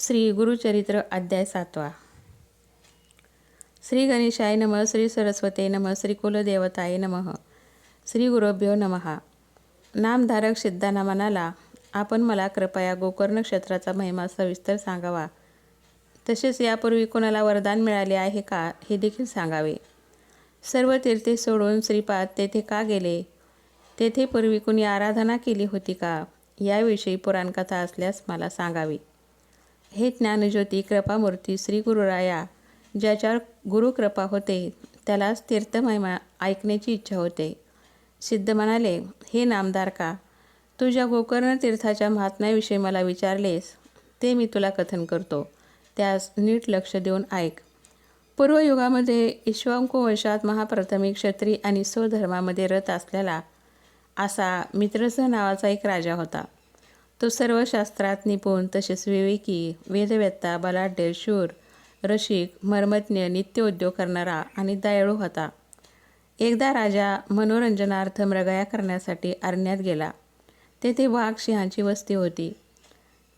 श्री गुरुचरित्र अध्याय सातवा. श्री गणेशाय नमः श्री सरस्वते नमः श्री कुलदेवताय नमः श्री गुरुभ्यो नमः. नामधारक सिद्धांना म्हणाला आपण मला कृपया गोकर्ण क्षेत्राचा महिमा सविस्तर सांगावा. तसेच यापूर्वी कोणाला वरदान मिळाले आहे का हे देखील सांगावे. सर्व तीर्थे सोडून श्रीपाद तेथे का गेले? तेथे पूर्वी कुणी आराधना केली होती का? याविषयी पुराणकथा असल्यास मला सांगावी. हे ज्ञानज्योती कृपामूर्ती श्री गुरुराया ज्याच्यावर गुरुकृपा होते त्यालाच तीर्थमहिमा ऐकण्याची इच्छा होते. सिद्ध म्हणाले हे नामदार का तुझ्या गोकर्ण तीर्थाच्या महात्म्याविषयी मला विचारलेस ते मी तुला कथन करतो. त्यास नीट लक्ष देऊन ऐक. पूर्वयुगामध्ये इश्वांको वंशात महाप्राथमिक क्षत्रिय आणि स्वधर्मामध्ये रथ असलेला असा मित्रसह नावाचा एक राजा होता. तो सर्व शास्त्रात निपुण तसेच विवेकी वेदवेत्ता बलाढ्य शूर रसिक मर्मज्ञ नित्य उद्योग करणारा आणि दयाळू होता. एकदा राजा मनोरंजनार्थ मृगया करण्यासाठी अरण्यात गेला. तेथे वाघ सिंहाची वस्ती होती.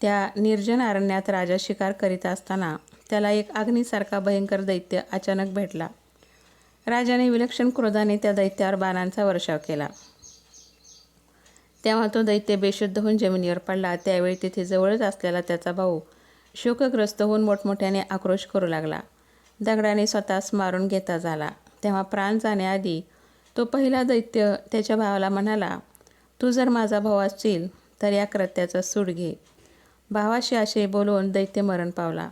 त्या निर्जन अरण्यात राजा शिकार करीत असताना त्याला एक अग्नीसारखा भयंकर दैत्य अचानक भेटला. राजाने विलक्षण क्रोधाने त्या दैत्यावर बाणांचा वर्षाव केला. तेव्हा तो दैत्य बेशुद्ध होऊन जमिनीवर पडला. त्यावेळी तिथे जवळच असलेला त्याचा भाऊ शोकग्रस्त होऊन मोठमोठ्याने आक्रोश करू लागला. दगडाने स्वतःस मारून घेता झाला. तेव्हा प्राण जाण्याआधी तो पहिला दैत्य त्याच्या भावाला म्हणाला तू जर माझा भाऊ असशील तर या कृत्याचा सूड घे. भावाशी असे बोलून दैत्य मरण पावला.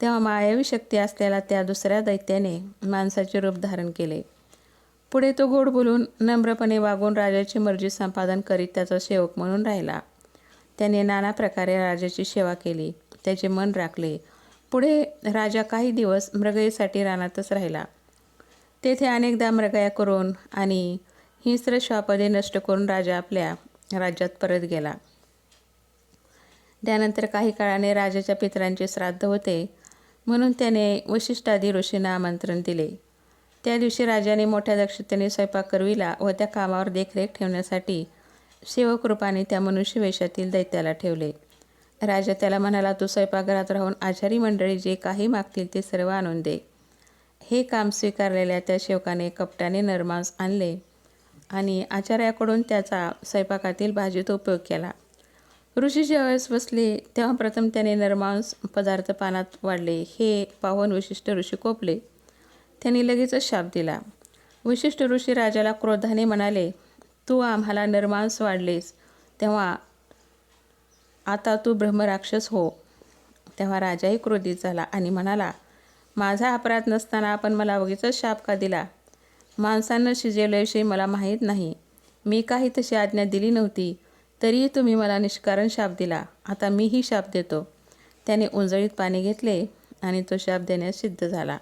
तेव्हा मायावी शक्ती असलेला त्या दुसऱ्या दैत्याने माणसाचे रूप धारण केले. पुढे तो गोड बोलून नम्रपणे वागून राजाची मर्जी संपादन करीत त्याचा सेवक म्हणून राहिला. त्याने नाना प्रकारे राजाची सेवा केली. त्याचे मन राखले. पुढे राजा काही दिवस मृगयेसाठी रानातच राहिला. तेथे अनेकदा मृगया करून आणि हिंस्र श्वापदे नष्ट करून राजा आपल्या राज्यात परत गेला. त्यानंतर काही काळाने राजाच्या पितरांचे श्राद्ध होते म्हणून त्याने वशिष्ठादी ऋषींना आमंत्रण दिले. त्या दिवशी राजाने मोठ्या दक्षतेने स्वयंपाक करविला व त्या कामावर देखरेख ठेवण्यासाठी शिवकृपाने त्या मनुष्य वेशातील दैत्याला ठेवले. राजा त्याला म्हणाला तू स्वयंपाकघरात राहून आचारी मंडळी जे काही मागतील ते सर्व आणून दे. हे काम स्वीकारलेल्या त्या शेवकाने कपटाने नरमांस आणले आणि आचार्याकडून त्याचा स्वयंपाकातील भाजीत उपयोग केला. ऋषी ज्यावेळेस बसले तेव्हा प्रथम त्याने नरमांस पदार्थ पानात वाढले. हे पाहून विशिष्ट ऋषी कोपले त्यांनी लगेचच शाप दिला. विशिष्ट ऋषी राजाला क्रोधाने म्हणाले तू आम्हाला नर्मांस वाढलेस. तेव्हा आता तू ब्रह्मराक्षस हो. तेव्हा राजाही क्रोधित झाला आणि म्हणाला माझा अपराध नसताना आपण मला उगीचच शाप का दिला? माणसांना शिजवल्याविषयी मला माहीत नाही. मी काही तशी आज्ञा दिली नव्हती. तरीही तुम्ही मला निष्कारण शाप दिला. आता मीही शाप देतो. त्याने उंजळीत पाणी घेतले आणि तो शाप देण्यास सिद्ध झाला.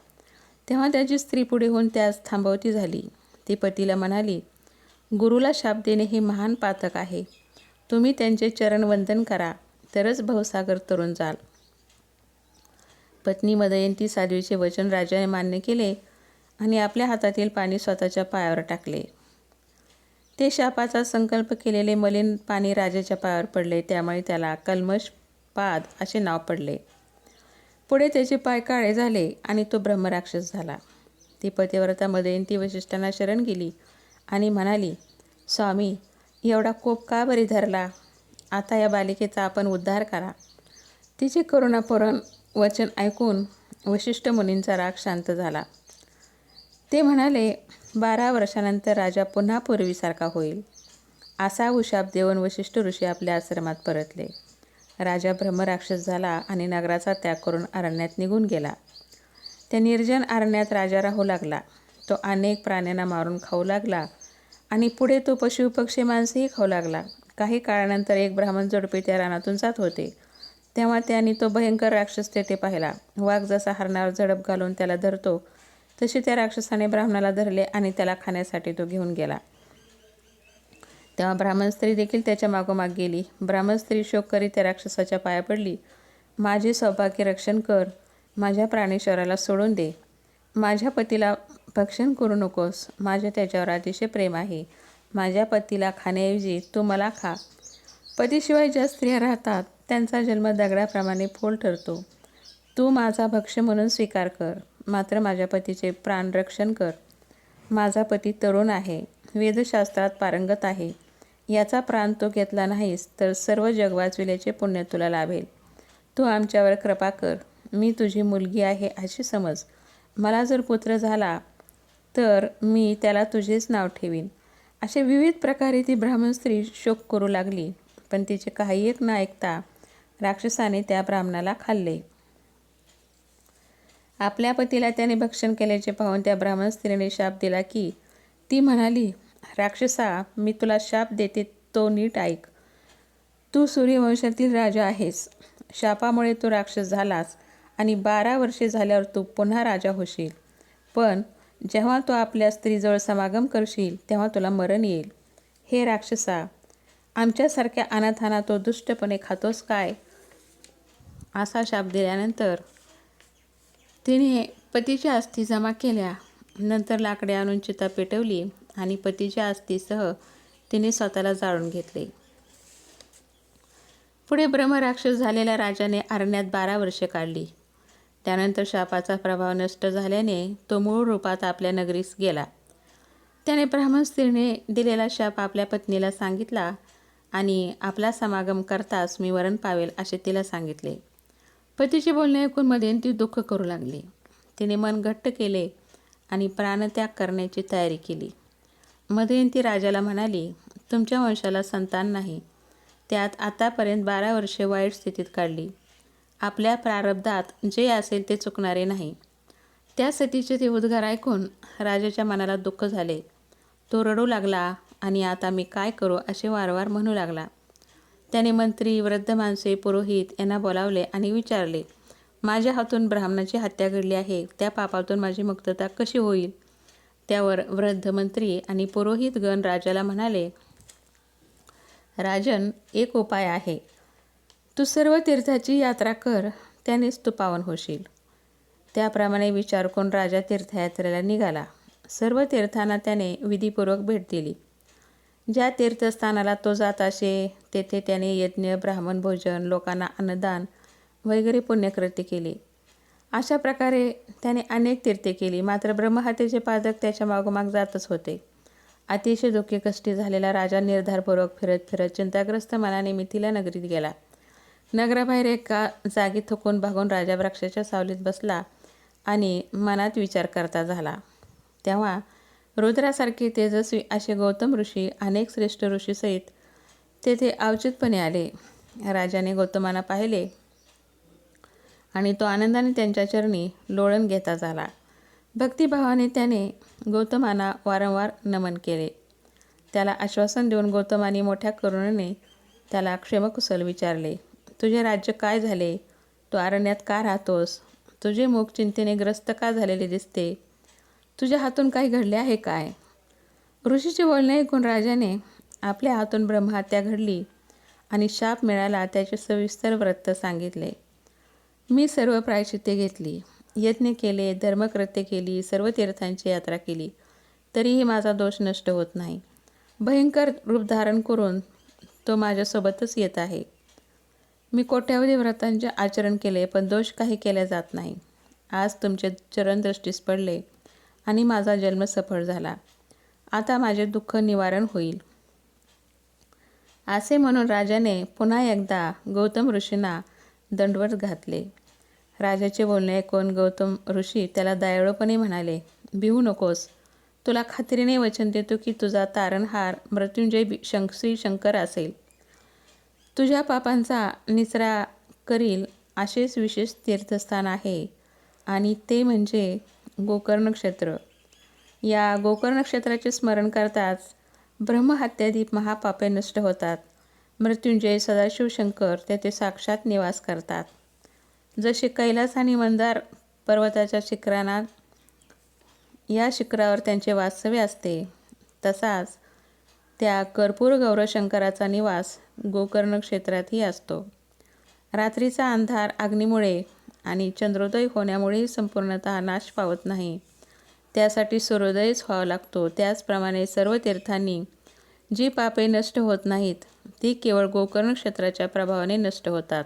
तेव्हा त्याची स्त्री पुढे होऊन त्यास थांबवती झाली. ती पतीला म्हणाली गुरुला शाप देणे हे महान पातक आहे. तुम्ही त्यांचे चरण वंदन करा. तरच भवसागर तरुण जाल. पत्नी मदयंती साध्वीचे वचन राजाने मान्य केले आणि आपल्या हातातील पाणी स्वतःच्या पायावर टाकले. ते शापाचा संकल्प केलेले मलिन पाणी राजाच्या पायावर पडले. त्यामुळे त्याला कल्मश पाद असे नाव पडले. पुढे त्याचे पाय काळे झाले आणि तो ब्रह्मराक्षस झाला. ती पतिव्रतामध्ये मदयंती वशिष्ठांना शरण गेली आणि म्हणाली स्वामी एवढा कोप का बरी धरला? आता या बालिकेचा आपण उद्धार करा. तिचे करुणापुरण वचन ऐकून वशिष्ठ मुनींचा राग शांत झाला. ते म्हणाले बारा वर्षानंतर राजा पुन्हा पूर्वीसारखा होईल. असा उशाप देऊन वशिष्ठ ऋषी आपल्या आश्रमात परतले. राजा भ्रमराक्षस झाला आणि नगराचा त्याग करून अरण्यात निघून गेला. त्या निर्जन अरण्यात राजा राहू लागला. तो अनेक प्राण्यांना मारून खाऊ लागला आणि पुढे तो पशु पक्षी माणसेही खाऊ लागला. काही काळानंतर एक ब्राह्मण जोडपे त्या रानातून जात होते. तेव्हा त्यांनी तो भयंकर राक्षस तेथे पाहिला. वाघ जसा हरणावर झडप घालून त्याला धरतो तशी त्या राक्षसाने ब्राह्मणाला धरले आणि त्याला खाण्यासाठी तो घेऊन गेला. तेव्हा ब्राह्मण स्त्री देखील त्याच्या मागोमाग गेली. ब्राह्मण स्त्री शोक करीत त्या राक्षसाच्या पाया पडली. माझे सौभाग्य रक्षण कर. माझ्या प्राणेश्वराला सोडून दे. माझ्या पतीला भक्षण करू नकोस. माझ्या त्याच्यावर अतिशय प्रेम आहे. माझ्या पतीला खाण्याऐवजी तू मला खा. पतीशिवाय ज्या स्त्रिया राहतात त्यांचा जन्म दगडाप्रमाणे फोल ठरतो. तू माझा भक्ष्य म्हणून स्वीकार कर. मात्र माझ्या पतीचे प्राणरक्षण कर. माझा पती तरुण आहे. वेदशास्त्रात पारंगत आहे. याचा प्राण तो घेतला नाहीस तर सर्व जग वाचविल्याचे पुण्य तुला लाभेल. तू आमच्यावर कृपा कर. मी तुझी मुलगी आहे अशी समज. मला जर पुत्र झाला तर मी त्याला तुझेच नाव ठेवीन. असे विविध प्रकारे ती ब्राह्मण स्त्री शोक करू लागली पण तिचे काही एक न ऐकता राक्षसाने त्या ब्राह्मणाला खाल्ले. आपल्या पतीला त्याने भक्षण केल्याचे पाहून त्या ब्राह्मण स्त्रीने शाप दिला की ती म्हणाली राक्षसा मी तुला शाप देते तो नीट ऐक. तू सूर्यवंशातील राजा आहेस. शापामुळे तू राक्षस झालास आणि बारा वर्षे झाल्यावर तू पुन्हा राजा होशील. पण जेव्हा तू आपल्या स्त्रीजवळ समागम करशील तेव्हा तुला मरण येईल. हे राक्षसा आमच्यासारख्या अनाथांना तो दुष्टपणे खातोस काय? असा शाप दिल्यानंतर तिने पतीच्या अस्थी जमा केल्या. नंतर लाकडे आणून चिता पेटवली. आणि पतीच्या आस्तीसह तिने स्वतःला जाळून घेतले. पुढे ब्रह्मराक्षस झालेल्या राजाने अरण्यात बारा वर्षे काढली. त्यानंतर शापाचा प्रभाव नष्ट झाल्याने तो मूळ रूपात आपल्या नगरीस गेला. त्याने ब्राह्मण स्त्रीने दिलेला शाप आपल्या पत्नीला सांगितला आणि आपला समागम करताच मी वरण पावेल असे तिला सांगितले. पतीचे बोलणे ऐकून मध्येन ती दुःख करू लागली. तिने मन घट्ट केले आणि प्राणत्याग करण्याची तयारी केली. मदयंती राजाला म्हणाली तुमच्या वंशाला संतान नाही. त्यात आतापर्यंत बारा वर्षे वाईट स्थितीत काढली. आपल्या प्रारब्धात जे असेल ते चुकणारे नाही. त्या सतीचे ते उद्गार ऐकून राजाच्या मनाला दुःख झाले. तो रडू लागला आणि आता मी काय करू असे वारंवार म्हणू लागला. त्याने मंत्री वृद्ध माणसे पुरोहित यांना बोलावले आणि विचारले माझ्या हातून ब्राह्मणाची हत्या घडली आहे. त्या पापातून माझी मुक्तता कशी होईल? त्यावर वृद्ध मंत्री आणि पुरोहित गण राजाला म्हणाले राजन एक उपाय आहे. तू सर्व तीर्थाची यात्रा कर त्यानेच तू पावन होशील. त्याप्रमाणे विचार करून राजा तीर्थयात्रेला निघाला. सर्व तीर्थांना त्याने विधीपूर्वक भेट दिली. ज्या तीर्थस्थानाला तो जात असे तेथे त्याने यज्ञ ब्राह्मण भोजन लोकांना अन्नदान वगैरे पुण्यकृत्य केली. अशा प्रकारे त्याने अनेक तीर्थे केली. मात्र ब्रह्महत्येचे पादक त्याच्या मागोमाग जातच होते. अतिशय दुःखी कष्टी झालेला राजा निर्धारपूर्वक फिरत फिरत चिंताग्रस्त मनाने मिथिला नगरीत गेला. नगराबाहेर एका जागी थकून भागून राजा वृक्षाच्या सावलीत बसला आणि मनात विचार करता झाला. तेव्हा रुद्रासारखे तेजस्वी असे गौतम ऋषी अनेक श्रेष्ठ ऋषीसहित तेथे अवचितपणे आले. राजाने गौतमांना पाहिले. आणि तो आनंदाने त्यांच्या चरणी लोळण घेता झाला. भक्तिभावाने त्याने गौतमांना वारंवार नमन केले. त्याला आश्वासन देऊन गौतमाने मोठ्या करुणेने त्याला क्षेमकुशल विचारले तुझे राज्य काय झाले? तू अरण्यात का राहतोस? तुझे मुख चिंतेने ग्रस्त का झालेले दिसते? तुझ्या हातून काही घडले आहे काय? ऋषीचे बोलणे ऐकून राजाने आपल्या हातून ब्रह्महत्या घडली आणि शाप मिळाला त्याचे सविस्तर व्रत सांगितले. मी सर्व प्रायश्चित्ते घेतली यज्ञ केले धर्मकृत्य केली सर्व तीर्थांची यात्रा केली तरीही माझा दोष नष्ट होत नाही. भयंकर रूप धारण करून तो माझ्यासोबतच येत आहे. मी कोट्यावधी व्रतांचे आचरण केले पण दोष काही केला जात नाही. आज तुमचे चरणदृष्टीस पडले आणि माझा जन्म सफळ झाला. आता माझे दुःख निवारण होईल. असे म्हणून राजाने पुन्हा एकदा गौतम ऋषींना दंडवत घातले. राजाचे बोलणे ऐकून गौतम ऋषी? त्याला दयाळूपणे म्हणाले भिवू नकोस. तुला खात्रीने वचन देतो की तुझा तारणहार मृत्युंजय बी- श्री शंकर असेल. तुझ्या पापांचा निचरा करील असेच विशेष तीर्थस्थान आहे. आणि ते म्हणजे गोकर्ण क्षेत्र. या गोकर्ण क्षेत्राचे स्मरण करताच ब्रह्महत्यादी महापापे नष्ट होतात. मृत्युंजय सदाशिवशंकर तेथे साक्षात निवास करतात. जसे कैलास आणि मंदार पर्वताच्या शिखरांना या शिखरावर त्यांचे वास्तव्य असते तसाच त्या कर्पूर गौरशंकराचा निवास गोकर्ण क्षेत्रातही असतो. रात्रीचा अंधार अग्नीमुळे आणि चंद्रोदय होण्यामुळेही संपूर्णतः नाश पावत नाही. त्यासाठी सूर्योदयच व्हावा लागतो. त्याचप्रमाणे सर्व तीर्थांनी जी पापे नष्ट होत नाहीत ती केवळ गोकर्ण क्षेत्राच्या प्रभावाने नष्ट होतात.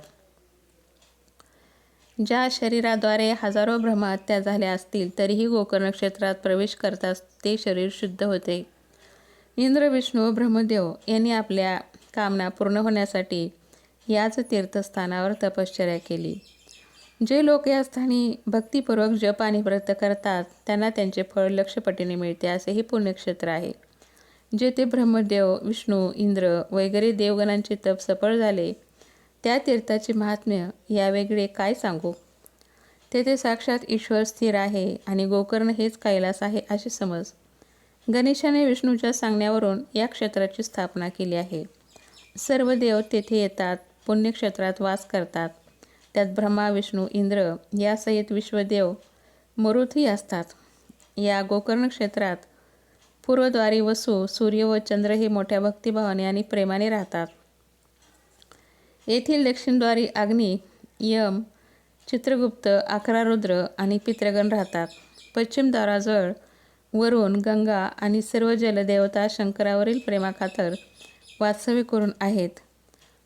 ज्या शरीराद्वारे हजारो ब्रह्महत्या झाल्या असतील तरीही गोकर्ण क्षेत्रात प्रवेश करताच ते शरीर शुद्ध होते. इंद्र विष्णू ब्रह्मदेव यांनी आपल्या कामना पूर्ण होण्यासाठी याच तीर्थस्थानावर तपश्चर्या केली. जे लोक या स्थानी भक्तिपूर्वक जप आणि व्रत करतात त्यांना त्यांचे फळ लक्षपटीने मिळते असे हे पुण्यक्षेत्र आहे. जेथे ब्रह्मदेव विष्णू इंद्र वगैरे देवगणांचे तप सफळ झाले त्या तीर्थाचे महात्म्य यावेगळे काय सांगू? तेथे साक्षात ईश्वर स्थिर आहे आणि गोकर्ण हेच कैलास आहे असे समज. गणेशाने विष्णूच्या सांगण्यावरून या क्षेत्राची स्थापना केली आहे. सर्व देव तेथे येतात पुण्यक्षेत्रात वास करतात. त्यात ब्रह्मा विष्णू इंद्र यासहित विश्वदेव मरुथी असतात. या गोकर्ण क्षेत्रात पूर्वद्वारी वसू सूर्य व चंद्र हे मोठ्या भक्तिभावाने आणि प्रेमाने राहतात. येथील दक्षिणद्वारी अग्नी यम चित्रगुप्त अकरा रुद्र आणि पितृगण राहतात. पश्चिम द्वाराजवळ वरून गंगा आणि सर्व जलदेवता शंकरावरील प्रेमाखातर वास्तव्य करून आहेत.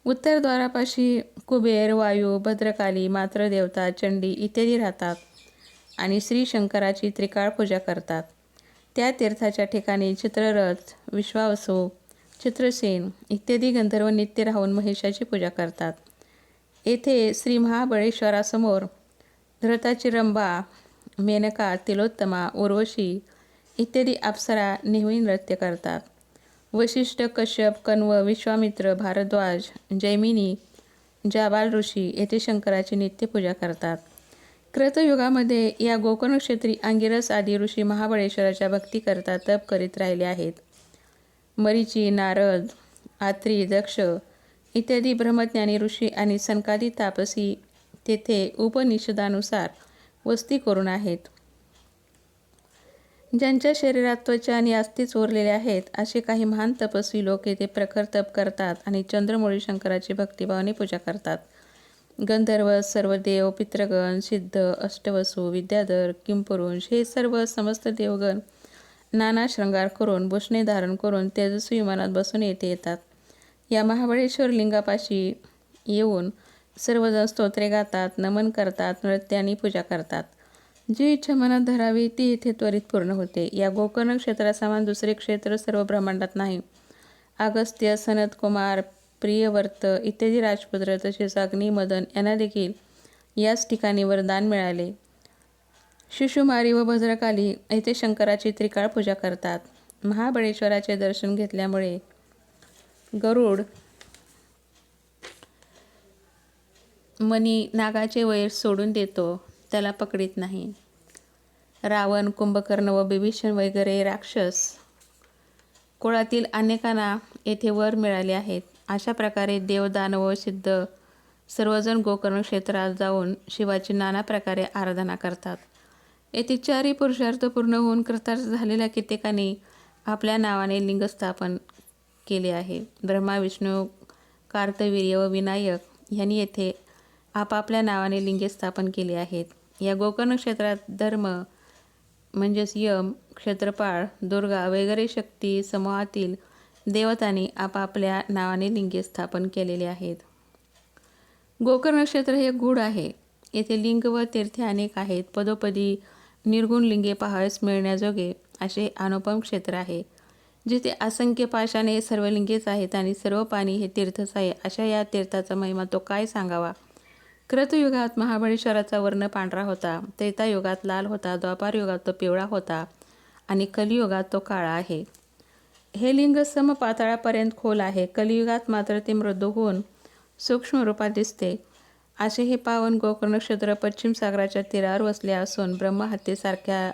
उत्तरद्वारापाशी कुबेर वायू भद्रकाली मात्रदेवता चंडी इत्यादी राहतात आणि श्री शंकराची त्रिकाळ पूजा करतात. त्या तीर्थाच्या ठिकाणी चित्ररथ विश्वावसू चित्रसेन इत्यादी गंधर्व नित्य राहून महेशाची पूजा करतात. येथे श्री महाबळेश्वरासमोर धृताची रंबा मेनका तिलोत्तमा उर्वशी इत्यादी अप्सरा नेहमी नृत्य करतात. वशिष्ठ कश्यप कण्व विश्वामित्र भारद्वाज जैमिनी जाबाल ऋषी येथे शंकराची नित्यपूजा करतात. कृतयुगामध्ये या गोकर्ण क्षेत्री अंगिरस आदी ऋषी महाबळेश्वराच्या भक्ती करता तप करीत राहिले आहेत. मरीची नारद आत्री दक्ष इत्यादी ब्रह्मज्ञानी ऋषी आणि सनकादी तापसी तेथे उपनिषदानुसार वस्ती करून आहेत. ज्यांच्या शरीरात त्वचा आणि अस्थिच चोरलेले आहेत असे काही महान तपस्वी लोक येथे प्रखर तप करतात आणि चंद्रमौळी शंकराची भक्तिभावाने पूजा करतात. गंधर्व सर्व देव पितृगण सिद्ध अष्टवसू विद्याधर किंपुरुष हे सर्व समस्त देवगण नाना शृंगार करून भूषणे धारण करून तेजस्वी विमानात बसून येथे येतात. या महाबळेश्वर लिंगापाशी येऊन सर्वजण स्तोत्रे गातात नमन करतात नृत्याने पूजा करतात. जी इच्छा मनात धरावी ती इथे त्वरित पूर्ण होते. या गोकर्ण क्षेत्रासमान दुसरे क्षेत्र सर्व ब्रह्मांडात नाही. अगस्त्य सनत कुमार प्रियवर्त इत्यादी राजपुत्र तसेच अग्निमदन यांना देखील याच ठिकाणी वरदान मिळाले. शिशुमारी व भद्रकाली येथे शंकराची त्रिकाळ पूजा करतात. महाबळेश्वराचे दर्शन घेतल्यामुळे गरुड मनी नागाचे वैर सोडून देतो त्याला पकडीत नाही. रावण कुंभकर्ण व बिभीषण वगैरे राक्षस कुळातील अनेकांना येथे वर मिळाले आहेत. अशा प्रकारे देवदानव सिद्ध सर्वजण गोकर्ण क्षेत्रात जाऊन शिवाची नाना प्रकारे आराधना करतात. येथे चारही पुरुषार्थ पूर्ण होऊन कृतार्थ झालेल्या कित्येकांनी आपल्या नावाने लिंग स्थापन केले आहे. ब्रह्मा विष्णू कार्तवीर्य व विनायक यांनी येथे आपापल्या नावाने लिंगे स्थापन केली आहेत. या गोकर्ण क्षेत्रात धर्म म्हणजेच यम क्षेत्रपाळ दुर्गा वगैरे शक्ती समूहातील देवतांनी आपापल्या नावाने लिंगे स्थापन केलेले आहेत. गोकर्ण क्षेत्र हे गूढ आहे. येथे लिंग व तीर्थे अनेक आहेत. पदोपदी निर्गुण लिंगे पाहावयास मिळण्याजोगे असे अनुपम क्षेत्र आहे. जिथे असंख्य पाशाने सर्व लिंगेच आहेत आणि सर्व पाणी हे तीर्थच आहे अशा या तीर्थाचा महिमा तो काय सांगावा? क्रतयुगात महाबळेश्वराचा वर्ण पांढरा होता. त्रेतायुगात लाल होता. द्वापार युगात तो पिवळा होता. आणि कलियुगात तो काळा आहे. हे लिंग सम पातळापर्यंत खोल आहे. कलियुगात मात्र ते मृदू होऊन सूक्ष्म रूपात दिसते. असे हे पावन गोकर्ण क्षेत्र पश्चिम सागराच्या तीरावर वसले असून ब्रह्महत्येसारख्या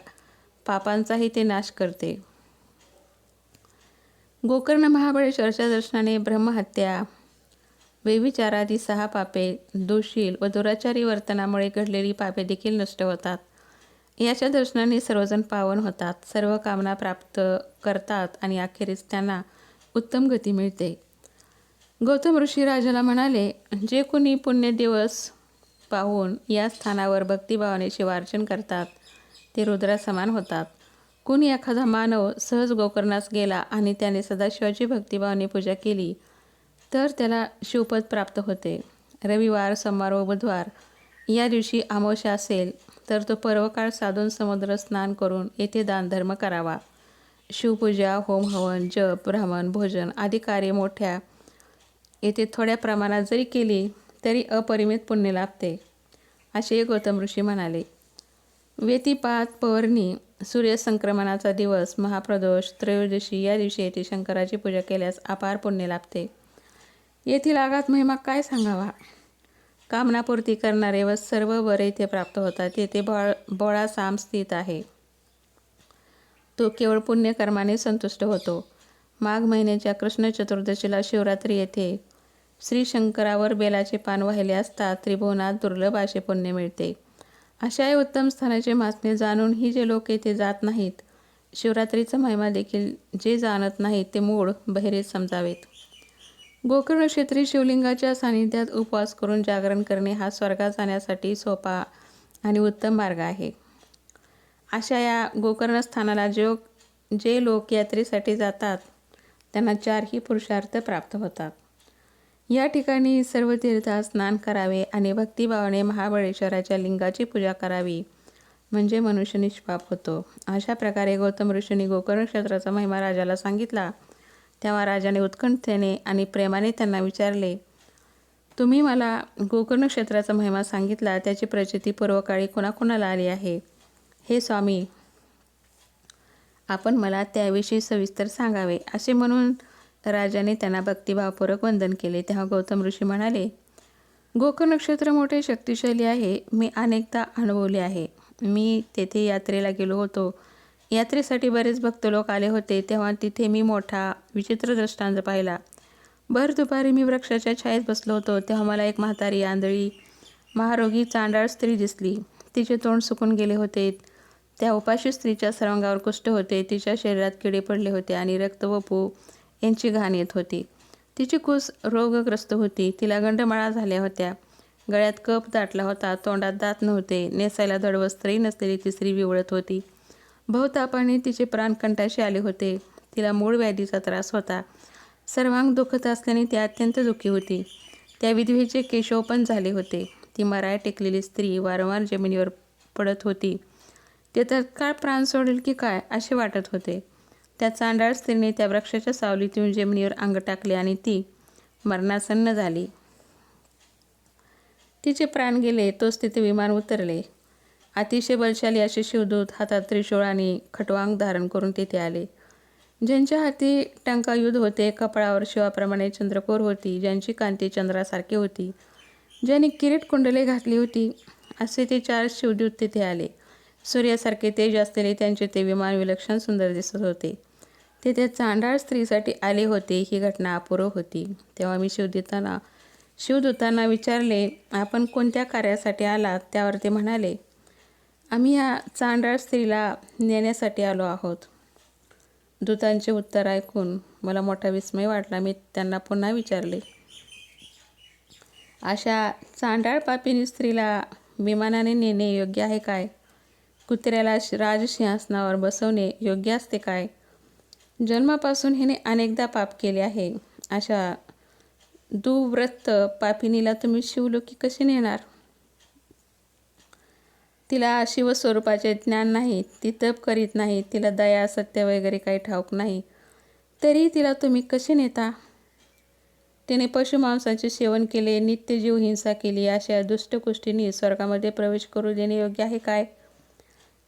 पापांचाही ते नाश करते. गोकर्ण महाबळेश्वरच्या दर्शनाने ब्रह्महत्या व्यभिचारादी सहा पापे दोषील व दुराचारी वर्तनामुळे घडलेली पापे देखील नष्ट होतात. याच्या दर्शनाने सर्वजण पावन होतात सर्व कामना प्राप्त करतात आणि अखेरीस त्यांना उत्तम गती मिळते. गौतम ऋषी राजाला म्हणाले जे कोणी पुण्य दिवस पाहून या स्थानावर भक्तिभावाने शिवार्चन करतात ते रुद्रासमान होतात. कोणी एखादा मानव सहज गोकर्णास गेला आणि त्याने सदाशिवाची भक्तिभावाने पूजा केली तर त्याला शिवपद प्राप्त होते. रविवार सोमवार व बुधवार या दिवशी अमावस्या असेल तर तो पर्वकाळ साधून समुद्र स्नान करून येथे दानधर्म करावा. शिवपूजा होम हवन जप ब्राह्मण भोजन आदी कार्य मोठ्या येथे थोड्या प्रमाणात जरी केली तरी अपरिमित पुण्य लाभते असे गौतम ऋषी म्हणाले. व्यतिपात पौर्णी सूर्यसंक्रमणाचा दिवस महाप्रदोष त्रयोदशी या दिवशी येथे शंकराची पूजा केल्यास अपार पुण्य लाभते. येथील आघात महिमा काय सांगावा? कामनापूर्ती करणारे व सर्व वर येथे प्राप्त होतात. येथे बळ बोळा साम स्थित आहे. तो केवळ पुण्यकर्माने संतुष्ट होतो. माघ महिन्याच्या कृष्ण चतुर्दशीला शिवरात्री येथे श्री शंकरावर बेलाचे पान वाहिले असता त्रिभुवनात दुर्लभ असे पुण्य मिळते. अशाही उत्तम स्थानाचे महात्म्य जाणून ही जे लोक येथे जात नाहीत शिवरात्रीचा महिमा देखील जे जाणत नाहीत ते मूळ बहिरे समजावेत. गोकर्ण क्षेत्री शिवलिंगाच्या सानिध्यात उपवास करून जागरण करणे हा स्वर्गात जाण्यासाठी सोपा आणि उत्तम मार्ग आहे. अशा या गोकर्णस्थानाला जो जे लोक यात्रेसाठी जातात त्यांना चारही पुरुषार्थ प्राप्त होतात. या ठिकाणी सर्व तीर्थात स्नान करावे आणि भक्तिभावाने महाबळेश्वराच्या लिंगाची पूजा करावी म्हणजे मनुष्य निष्पाप होतो. अशा प्रकारे गौतम ऋषींनी गोकर्ण क्षेत्राचा महिमा राजाला सांगितला. तेव्हा राजाने उत्कंठतेने आणि प्रेमाने त्यांना विचारले तुम्ही मला गोकर्ण क्षेत्राचा महिमा सांगितला त्याची प्रचिती पूर्वकाळी कोणाकोणाला आली आहे? हे स्वामी आपण मला त्याविषयी सविस्तर सांगावे. असे म्हणून राजाने त्यांना भक्तिभावपूर्वक वंदन केले. तेव्हा गौतम ऋषी म्हणाले गोकर्ण क्षेत्र मोठे शक्तिशाली आहे. मी अनेकदा अनुभवले आहे. मी तेथे यात्रेला गेलो होतो. यात्रेसाठी बरेच भक्त लोक आले होते तेव्हा तिथे मी मोठा विचित्र दृष्टांत पाहिला. भर दुपारी मी वृक्षाच्या छायेत बसलो होतो तेव्हा मला एक म्हातारी आंधळी महारोगी चांडाळ स्त्री दिसली. तिचे तोंड सुकून गेले होते. त्या उपाशी स्त्रीच्या सर्वांगावर कुष्ठ होते तिच्या शरीरात किडे पडले होते आणि रक्त व पू यांची घाण येत होती. तिची कुस रोगग्रस्त होती तिला गंडमाळा झाल्या होत्या. गळ्यात कप दाटला होता तोंडात दात नव्हते. नेसायला धडवस्त्रही नसलेली ती स्त्री विवळत होती. बहुतापाने तिचे प्राण कंठाशी आले होते. तिला मूळ व्याधीचा त्रास होता. सर्वांग दुखत असल्याने ती अत्यंत दुःखी होती. त्या विधवेचे केशोपन झाले होते. ती मराय टेकलेली स्त्री वारंवार जमिनीवर पडत होती. ते तत्काळ प्राण सोडेल की काय असे वाटत होते. त्या चांडाळ स्त्रीने त्या वृक्षाच्या सावलीतून जमिनीवर अंग टाकले आणि ती मरणासन्न झाली. तिचे प्राण गेले तोच तिथे विमान उतरले. अतिशय बलशाली असे शिवदूत हातात त्रिशूळ आणि खटवांग धारण करून तेथे आले. ज्यांच्या हाती टंकायुध होते कपाळावर शिवाप्रमाणे चंद्रकोर होती ज्यांची कांती चंद्रासारखी होती ज्यांनी किरीट कुंडले घातली होती असे ते चार शिवदूत तिथे आले. सूर्यासारखे तेज असलेले त्यांचे ते विमान विलक्षण सुंदर दिसत होते. ते त्या चांडाळ स्त्रीसाठी आले होते ही घटना अपूर्व होती. तेव्हा मी शिवदूतांना शिवदूतांना विचारले आपण कोणत्या कार्यासाठी आलात? त्यावर ते म्हणाले आम्ही या चांडाळ स्त्रीला नेण्यासाठी आलो आहोत. दूतांचे उत्तर ऐकून मला मोठा विस्मय वाटला. मी त्यांना पुन्हा विचारले अशा चांडाळ पापिनी स्त्रीला विमानाने नेणे योग्य आहे काय? कुत्र्याला राजसिंहासनावर बसवणे योग्य असते काय? जन्मापासून हिने अनेकदा पाप केले आहे. अशा दुव्रत पापिनीला तुम्ही शिवलोकी कशी नेणार? तिला शिवस्वरूपाचे ज्ञान नाही ती तप करीत नाही तिला दया सत्य वगैरे काही ठाऊक नाही. तरी तिला तुम्ही कसे नेता? तिने पशुमांसाचे सेवन केले नित्य जीव हिंसा केली अशा दुष्ट गोष्टींनी स्वर्गामध्ये प्रवेश करू देणे योग्य आहे काय?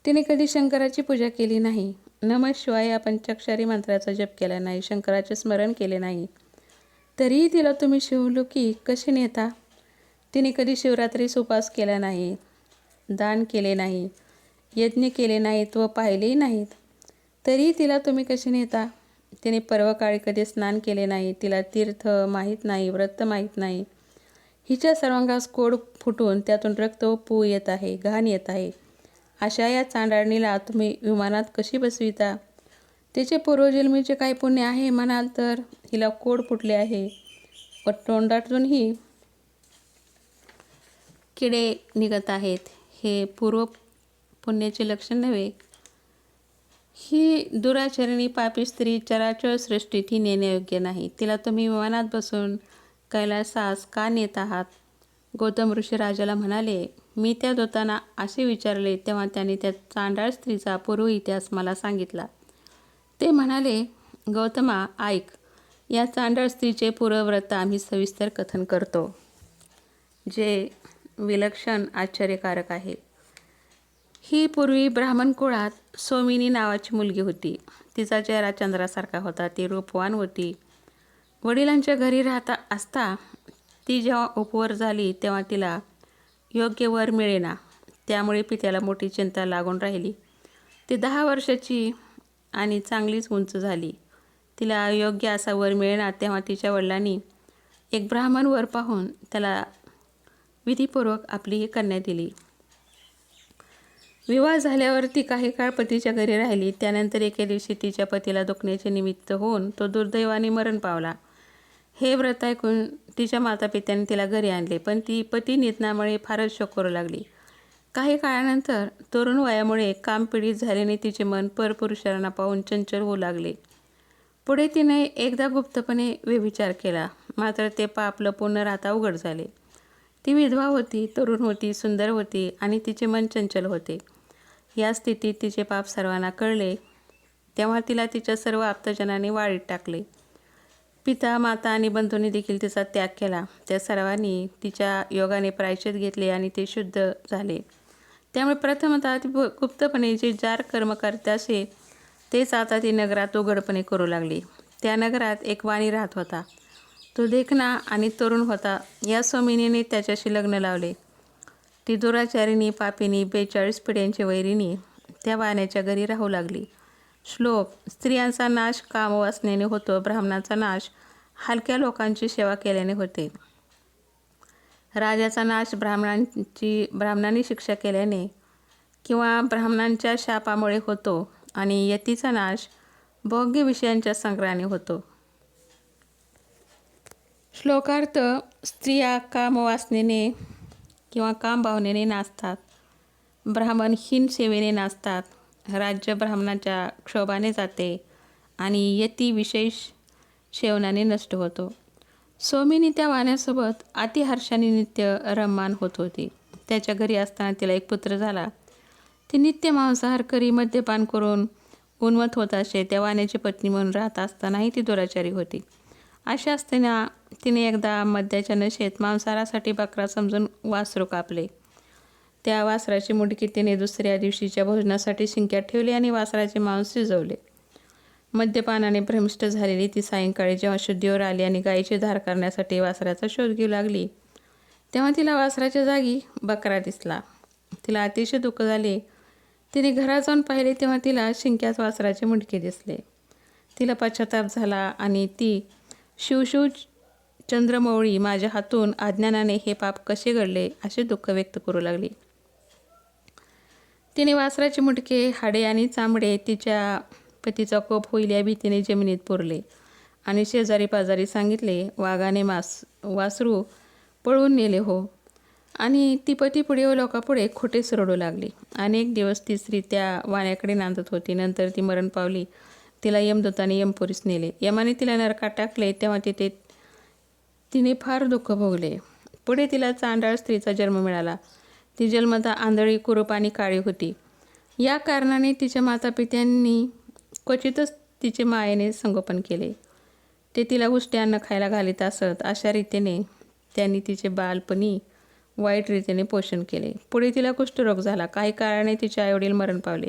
तिने कधी शंकराची पूजा केली नाही. नम शिवाय या पंचाक्षरी मंत्राचा जप केला नाही शंकराचे स्मरण केले नाही. तरीही तिला तुम्ही शिवलुकी कशी नेता? तिने कधी शिवरात्रीस उपास केला नाही. दान केले नाही यज्ञ केले नाहीत व पाहिलेही नाहीत. तरीही तिला तुम्ही कशी नेता? तिने पर्वकाळी कधी स्नान केले नाही तिला तीर्थ माहीत नाही व्रत माहीत नाही. हिच्या सर्वांगास कोड फुटून त्यातून रक्त व पू येत आहे घाण येत आहे. अशा या चांडाळणीला तुम्ही विमानात कशी बसविता? तिचे पूर्वजन्मीचे काही पुण्य आहे म्हणाल तर हिला कोड फुटले आहे. व तोंडातूनही किडे निघत आहेत. हे पूर्व पुण्याचे लक्षण नव्हे. ही दुराचरणी पापी स्त्री चराचर सृष्टीत ही नेण्यायोग्य नाही. तिला तुम्ही विमानात बसून कैलासास का नेत आहात? गौतम ऋषी राजाला म्हणाले मी त्या दूतांना असे विचारले तेव्हा त्याने त्या चांडाळ स्त्रीचा पूर्व इतिहास मला सांगितला. ते म्हणाले गौतमा ऐक. या चांडाळ स्त्रीचे पूर्वव्रत आम्ही सविस्तर कथन करतो. जे विलक्षण आश्चर्यकारक आहे. ही पूर्वी ब्राह्मण कुळात सोमिनी नावाची मुलगी होती. तिचा चेहरा चंद्रासारखा होता. ती रूपवान होती. वडिलांच्या घरी राहता असता ती जेव्हा उपवर झाली तेव्हा तिला योग्य वर मिळेना. त्यामुळे पित्याला मोठी चिंता लागून राहिली. ती दहा वर्षाची आणि चांगलीच उंच झाली. तिला योग्य असा वर मिळेना तेव्हा तिच्या वडिलांनी एक ब्राह्मण वर पाहून त्याला विधीपूर्वक आपली ही कन्या दिली. विवाह झाल्यावर ती काही काळ पतीच्या घरी राहिली. त्यानंतर एके दिवशी तिच्या पतीला दुखण्याचे निमित्त होऊन तो दुर्दैवाने मरण पावला. हे व्रत ऐकून तिच्या मातापित्याने तिला घरी आणले पण ती पती निधनामुळे फारच शोक करू लागली. काही काळानंतर तरुण वयामुळे काम पीडित झाल्याने तिचे मन परपुरुषांना पाहून चंचल होऊ लागले. पुढे तिने एकदा गुप्तपणे व्यभिचार केला मात्र ते पाप लपून न राहता उघड झाले. ती विधवा होती तरुण होती सुंदर होती आणि तिचे मन चंचल होते. या स्थितीत तिचे पाप सर्वांना कळले. तेव्हा तिला तिच्या सर्व आप्तजनाने वाळीत टाकले. पिता माता आणि बंधूंनी देखील तिचा त्याग केला. त्या सर्वांनी तिच्या योगाने प्रायश्चित घेतले आणि ते शुद्ध झाले. त्यामुळे प्रथमतः ती गुप्तपणे जे जार कर्म करते असे तेच आता ती नगरात उघडपणे करू लागली. त्या नगरात एक वाणी राहत होता. तो आणि तरुण होता. या स्वामिनीने त्याच्याशी लग्न लावले. ती दुराचारिणी पापिनी बेचाळीस पिढ्यांची वैरिणी त्या वाण्याच्या घरी राहू लागली. श्लोक स्त्रियांचा नाश कामवासनेने होतो ब्राह्मणाचा नाश हलक्या लोकांची सेवा केल्याने होते. राजाचा नाश ब्राह्मणांची ब्राह्मणांनी शिक्षा केल्याने किंवा ब्राह्मणांच्या शापामुळे होतो आणि यतीचा नाश भोग्य विषयांच्या संग्रहाने होतो. श्लोकार्थ स्त्रिया कामवासनेने किंवा कामभावनेने नाचतात. ब्राह्मण हीन सेवेने नाचतात. राज्य ब्राह्मणाच्या क्षोभाने जाते आणि यती विशेष सेवनाने नष्ट होतो. सोमिनी त्या वाण्यासोबत अतिहर्षाने नित्य रममान होत होती. त्याच्या घरी असताना तिला एक पुत्र झाला. ती नित्य मांसाहार करी मद्यपान करून उन्मत होत असे. त्या वाण्याची पत्नी म्हणून राहत असतानाही ती दुराचारी होती. अशा असताना तिने एकदा मद्याच्या नशेत मांसाहारासाठी बकरा समजून वासरू कापले. त्या वासराची मुडकी तिने दुसऱ्या दिवशीच्या भोजनासाठी शिंक्यात ठेवली आणि वासराचे मांस शिजवले. मद्यपानाने भ्रमिष्ट झालेली ती सायंकाळी जेव्हा शुद्धीवर आली आणि गायीची धार करण्यासाठी वासराचा शोध घेऊ लागली तेव्हा तिला वासराच्या जागी बकरा दिसला. तिला अतिशय दुःख झाले. तिने घरात जाऊन पाहिले तेव्हा तिला शिंक्यात वासराचे मुंडके दिसले. तिला पश्चाताप झाला आणि ती शिवशिव चंद्रमौळी माझ्या हातून अज्ञानाने हे पाप कसे घडले असे दुःख व्यक्त करू लागली. तिने वासराचे मुटके हाडे आणि चांबडे तिच्या पतीचा कोप होईल या भीतीने जमिनीत पुरले आणि शेजारी पाजारी सांगितले वाघाने मास वासरू पळून नेले हो. आणि ती पती पुढे व लोकापुढे खोटे सरडू लागली. अनेक दिवस ती स्त्री त्या वाण्याकडे नांदत होती. नंतर ती मरण पावली. तिला यमदूताने यमपुरीस नेले. यमाने तिला नरकात टाकले. तेव्हा तिथे तिने फार दुःख भोगले. पुढे तिला चांडाळ स्त्रीचा जन्म मिळाला. ती जन्मता आंधळी कुरूप आणि काळी होती. या कारणाने तिच्या मातापित्यांनी क्वचितच तिचे मायेने संगोपन केले. ते तिला उष्टी अन्न खायला घालीत असत अशा रीतीने त्यांनी तिचे बालपणी वाईट रीतीने पोषण केले. पुढे तिला कुष्ठरोग झाला. काही काळाने तिचे आईवडील मरण पावले.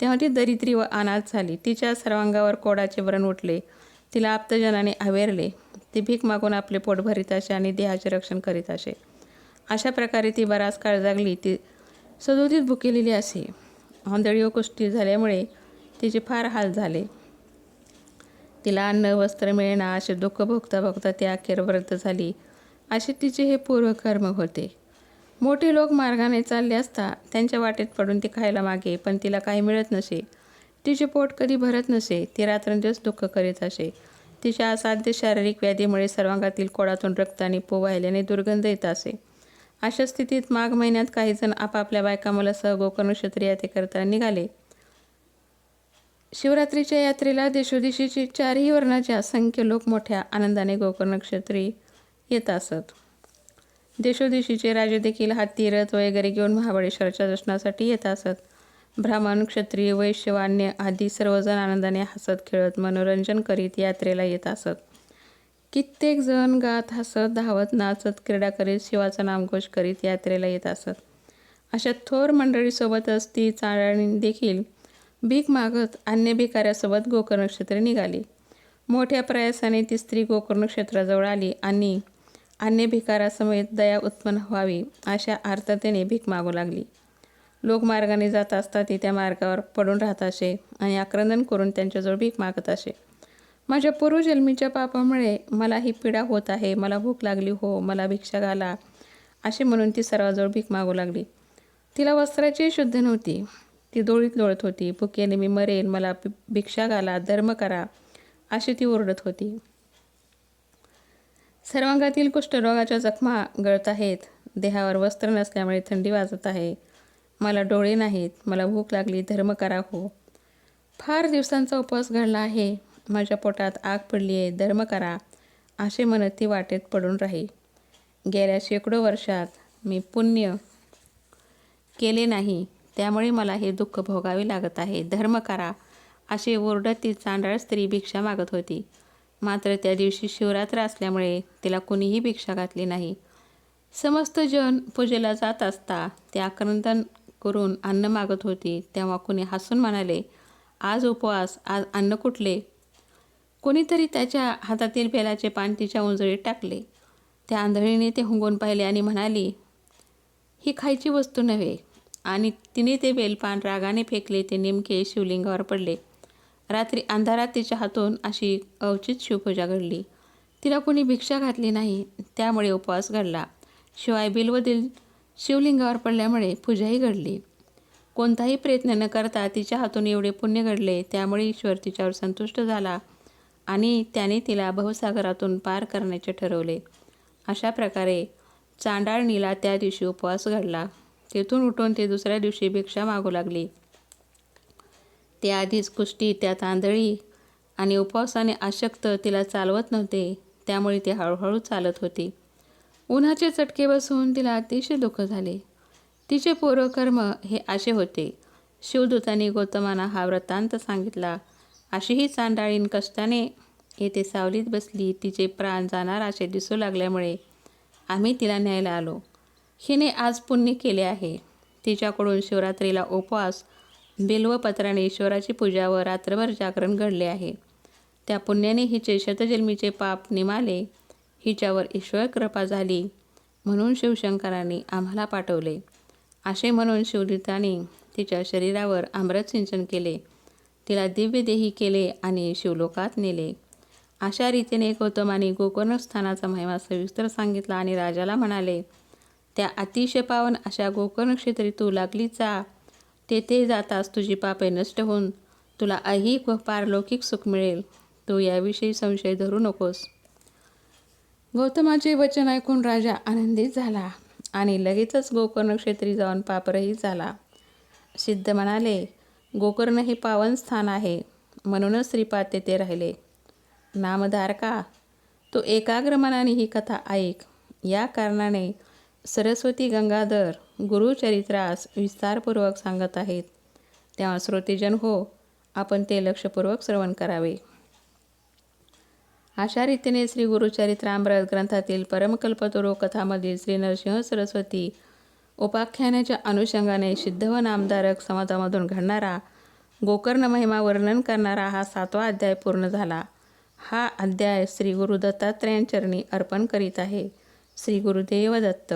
तेव्हा ती दरिद्री व अनाथ झाली. तिच्या सर्वांगावर कोडाचे व्रण उठले. तिला आप्तजनाने आवेरले ती भीक मागून आपले पोट भरीत असे आणि देहाचे रक्षण करीत असे. अशा प्रकारे ती बराच काळ जागली. ती सदोदित भुकेलेली असे. आंधळी व कुष्टी झाल्यामुळे तिचे फार हाल झाले. तिला अन्न वस्त्र मिळणं असे दुःख भोगता भोगता ती अखेर व्रत झाली. असे तिचे हे पूर्वकर्म होते. मोठे लोक मार्गाने चालले असता त्यांच्या वाटेत पडून ती खायला मागे पण तिला काही मिळत नसे. तिचे पोट कधी भरत नसे ती रात्रंदिवस दुःख करीत असे. तिच्या असाध्य शारीरिक व्याधीमुळे सर्वांगातील कोडातून रक्त आणि पो वाहिल्याने दुर्गंध येत असे. अशा स्थितीत माघ महिन्यात काही जण आपापल्या बायका मुलासह गोकर्ण क्षत्रिय ते करता निघाले. शिवरात्रीच्या यात्रेला देशोदेशीचे चारही वर्णाचे असंख्य लोक मोठ्या आनंदाने गोकर्ण क्षेत्री येत असत. देशोदेशीचे राजे देखील हाती रथ वगैरे घेऊन महाबळेश्वरच्या दर्शनासाठी येत असत. ब्राह्मण क्षत्रिय वैश्यवान्य आदी सर्वजण आनंदाने हसत खेळत मनोरंजन करीत यात्रेला येत असत. कित्येक जण गात हसत धावत नाचत क्रीडा करीत शिवाचा नामघोष करीत यात्रेला येत असत. अशा थोर मंडळीसोबतच ती चाळणी देखील भीक मागत अन्य भिकाऱ्यासोबत गोकर्ण क्षेत्र निघाली. मोठ्या प्रयासाने ती स्त्री गोकर्ण क्षेत्राजवळ आली आणि अन्य भिकारासमेत दया उत्पन्न व्हावी अशा आर्ततेने भीक मागू लागली. लोक मार्गाने जात असता ती त्या मार्गावर पडून राहत असे आणि आक्रंदन करून त्यांच्याजवळ भीक मागत असे. माझ्या पूर्वजन्मीच्या पापामुळे मला ही पीडा होत आहे मला भूक लागली हो मला भिक्षा घाला असे म्हणून ती सर्वाजवळ भीक मागू लागली. तिला वस्त्राची शुद्ध नव्हती. ती डोळीत लोळत होती. भुकेने मी मरेन मला भिक्षा घाला धर्म करा अशी ती ओरडत होती. सर्वांगातील कुष्ठरोगाच्या जखमा गळत आहेत. देहावर वस्त्र नसल्यामुळे थंडी वाजत आहे. मला डोळे नाहीत मला भूक लागली धर्म करा हो. फार दिवसांचा उपवास घडला आहे. माझ्या पोटात आग पडली आहे धर्म करा असे म्हणत ती वाटेत पडून राही. गेल्या शेकडो वर्षात मी पुण्य केले नाही त्यामुळे मला हे दुःख भोगावे लागत आहे. धर्म करा असे ओरडत ती चांडाळ स्त्री भिक्षा मागत होती. मात्र त्या दिवशी शिवरात्र असल्यामुळे तिला कुणीही भिक्षा घातली नाही. समस्त जन पूजेला जात असता ते आक्रंदन करून अन्न मागत होती तेव्हा कुणी हसून म्हणाले आज उपवास आज अन्न कुठले? कोणीतरी त्याच्या हातातील बेलाचे पान तिच्या उंजळीत टाकले. त्या आंधळीने ते हुंगून पाहिले आणि म्हणाली ही खायची वस्तू नव्हे. आणि तिने ते बेलपान रागाने फेकले ते नेमके शिवलिंगावर पडले. रात्री अंधारात तिच्या हातून अशी अवचित शिवपूजा घडली. तिला कोणी भिक्षा घातली नाही त्यामुळे उपवास घडला. शिवाय बिलवदील शिवलिंगावर पडल्यामुळे पूजाही घडली. कोणताही प्रयत्न न करता तिच्या हातून एवढे पुण्य घडले त्यामुळे ईश्वर तिच्यावर संतुष्ट झाला आणि त्याने तिला भवसागरातून पार करण्याचे ठरवले. अशा प्रकारे चांडाळणीला त्या दिवशी उपवास घडला. तेथून उठून ते दुसऱ्या दिवशी भिक्षा मागू लागली. ते आधीच कुष्टी त्या तांदळी आणि उपवासाने अशक्त तिला चालवत नव्हते त्यामुळे ती हळूहळू चालत होती. उन्हाचे चटके बसून तिला अतिशय दुःख झाले. तिचे पूर्वकर्म हे असे होते. शिवदूतांनी गौतमांना हा वृत्तांत सांगितला. अशी ही चांडाळीन कष्टाने येथे सावलीत बसली तिचे प्राण जाणार असे दिसू लागल्यामुळे आम्ही तिला न्यायला आलो. हिने आज पुण्य केले आहे. तिच्याकडून शिवरात्रीला उपवास बिल्वपत्राने ईश्वराची पूजा व रात्रभर जागरण घडले आहे. त्या पुण्याने हिचे शतजन्मीचे पाप निमाले. हिच्यावर ईश्वर कृपा झाली. म्हणून शिवशंकरांनी आम्हाला पाठवले. असे म्हणून शिवदूतांनी तिच्या शरीरावर अमृत सिंचन केले. तिला दिव्यदेही केले आणि शिवलोकात नेले. अशा रीतीने गौतमाने गोकर्ण स्थानाचा महिमा सविस्तर सांगितला आणि राजाला म्हणाले त्या अतिशय पावन अशा गोकर्ण क्षेत्री तू लागली जा. तेथे जातास तुझी पापे नष्ट होऊन तुला अहिक व पारलौकिक सुख मिळेल. तू याविषयी संशय धरू नकोस. गौतमाचे वचन ऐकून राजा आनंदित झाला आणि लगेचच गोकर्ण क्षेत्री जाऊन पापरही झाला. सिद्ध म्हणाले गोकर्ण हे पावन स्थान आहे. म्हणूनच श्रीपाद तेथे राहिले. नामधारका तू एकाग्र मनाने ही कथा ऐक. या कारणाने सरस्वती गंगाधर गुरुचरित्रास विस्तारपूर्वक सांगत आहेत. तेव्हा श्रोतेजन हो आपण ते लक्षपूर्वक श्रवण करावे. अशा रीतीने श्री गुरुचरित्रामृत ग्रंथातील परमकल्पतुरो कथामधील श्री नरसिंह सरस्वती उपाख्यानाच्या अनुषंगाने सिद्ध व नामधारक समाजामधून घडणारा गोकर्ण महिमा वर्णन करणारा हा सातवा अध्याय पूर्ण झाला. हा अध्याय श्री गुरु दत्तात्रेयांचरणी अर्पण करीत आहे. श्री गुरुदेव दत्त